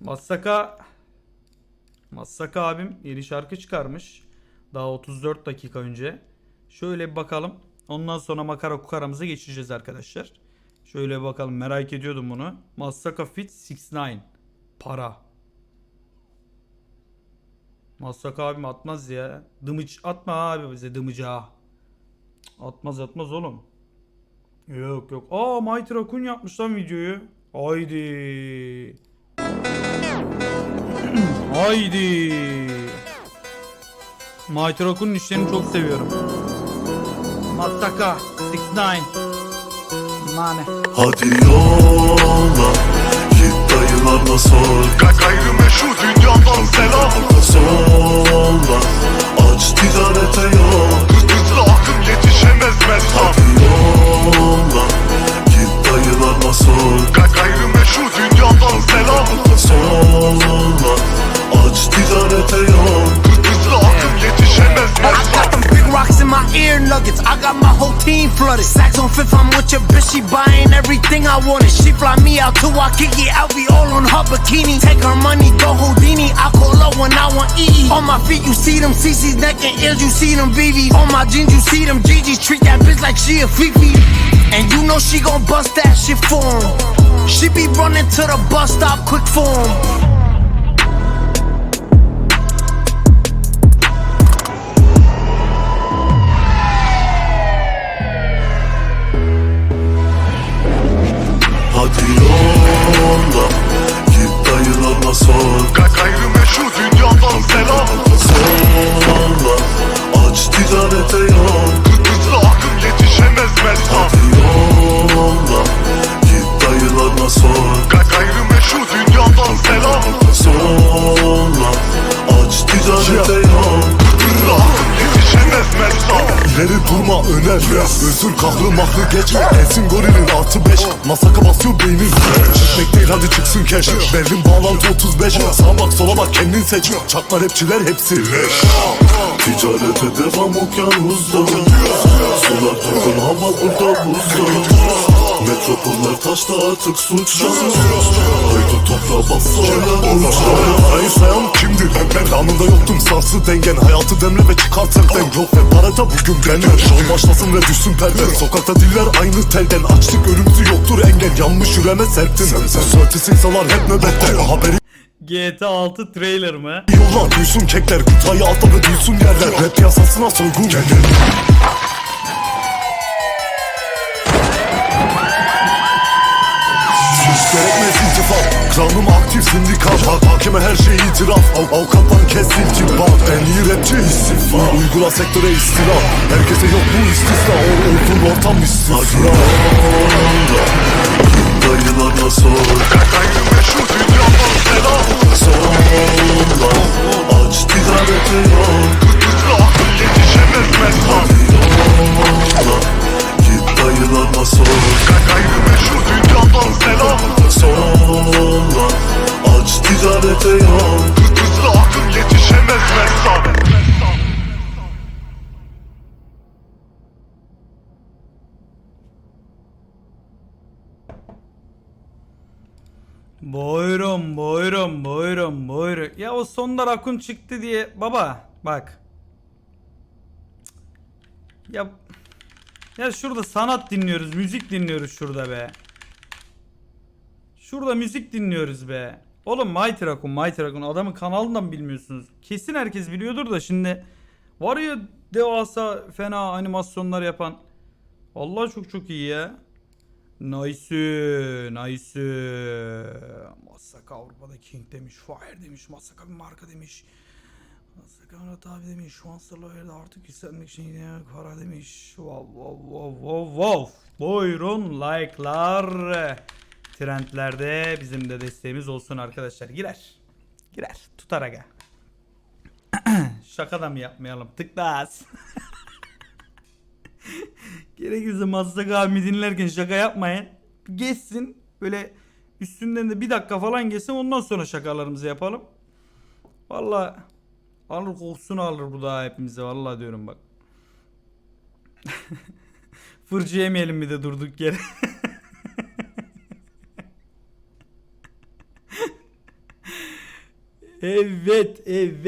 Massaka Massaka abim yeni şarkı çıkarmış. Daha 34 dakika önce. Şöyle bir bakalım. Ondan sonra makara kukaramıza geçeceğiz arkadaşlar. Şöyle bir bakalım merak ediyordum bunu. Massaka Fit 69. Para. Massaka abim atmaz ya. Dımıç atma abi bize dımıca. Atmaz atmaz oğlum. Yok yok. Aa Mighty Raccoon yapmış lan videoyu. Haydi. Haydi. Mighty işlerini çok seviyorum. Massaka 69. Mane. Hadi yolla Git dayılarla sor Ga- Gayrimeşru dünyadan selam Solla Aç ticarete yol Hız- Hızlı akım yetişemez mesaf Hadi yolla Git dayılarla sor ear nuggets. I got my whole team flooded. Sacks on fifth, I'm with your bitch. She buying everything I wanted. She fly me out to Waikiki. I'll be all on her bikini. Take her money, go Houdini. I call up when I want EE. On my feet, you see them CC's neck and ears, you see them BB. On my jeans, you see them GG's. Treat that bitch like she a Fifi. And you know she gon' bust that shit for him. She be running to the bus stop quick for him. Mesaf İleri durma öner. Özür kahlı mahlı geç Ensin gorilin artı beş. Masaka basıyor beynin. Çıkmak değil hadi çıksın keş Berlin bağlantı 35 Sağa bak sola bak kendin seç. Çakma rapçiler hepsi. Leş Ticarete devam okyanusda Sular durgun hava burada buzda Metropoller taşta artık suçlu Haydi toprağa bassana uçlar Hayır sayan kimdir ben ben Anında yoktum sarsı dengen. Hayatı demle ve çıkart elden Yok ve parada bugün benim Şov başlasın ve düşsün perde Sokakta diller aynı telden. Açlık ölümsü yoktur engel Yanmış yüreğime serptin Sörtüsün salar hep nöbette Haberi GTA 6 trailer mı? Yolla duysun kekler. Kutayı atla ve duysun yerler. Rap piyasasına soygun. Gelir gerekmez iltifat Klanım aktif sindikat. Bak hakime her şey itiraf. Av Avukattan kes iltibat En iyi rapçi istifa. Uygula sektöre istila Herkese yok bu istisna. O olduğun ortam istisna Dayılarla sor. Ga- Gayrimeşru dünyadan selam Solla Aç ticarete yol Hızlı akım yetişemez mesaf Yolla Git dayılarla sor. Ga- Buyurun buyurun buyurun buyurun. Ya o sonda rakun çıktı diye baba bak. Ya ya şurada sanat dinliyoruz, müzik dinliyoruz şurada be. Şurada müzik dinliyoruz be. Oğlum Mighty Raccoon, Mighty Raccoon adamın kanalından bilmiyorsunuz? Kesin herkes biliyordur da şimdi var ya devasa fena animasyonlar yapan. Allah çok çok iyi ya. Nice, nice. Masaka Avrupa'da King demiş, Fire demiş, Masaka bir marka demiş. Masaka Murat abi demiş, şu an artık yükselmek için ya para demiş. Wow, wow, wow, wow, wow. Buyurun like'lar. Trendlerde bizim de desteğimiz olsun arkadaşlar. Girer. Girer. Tutar aga. Şaka da mı yapmayalım? Tıklas. Gerekirse Mazzak abi dinlerken şaka yapmayın. Geçsin. Böyle üstünden de bir dakika falan geçsin ondan sonra şakalarımızı yapalım. Valla alır kokusunu alır bu da hepimize valla diyorum bak. Fırça yemeyelim bir de durduk yere. Evet evet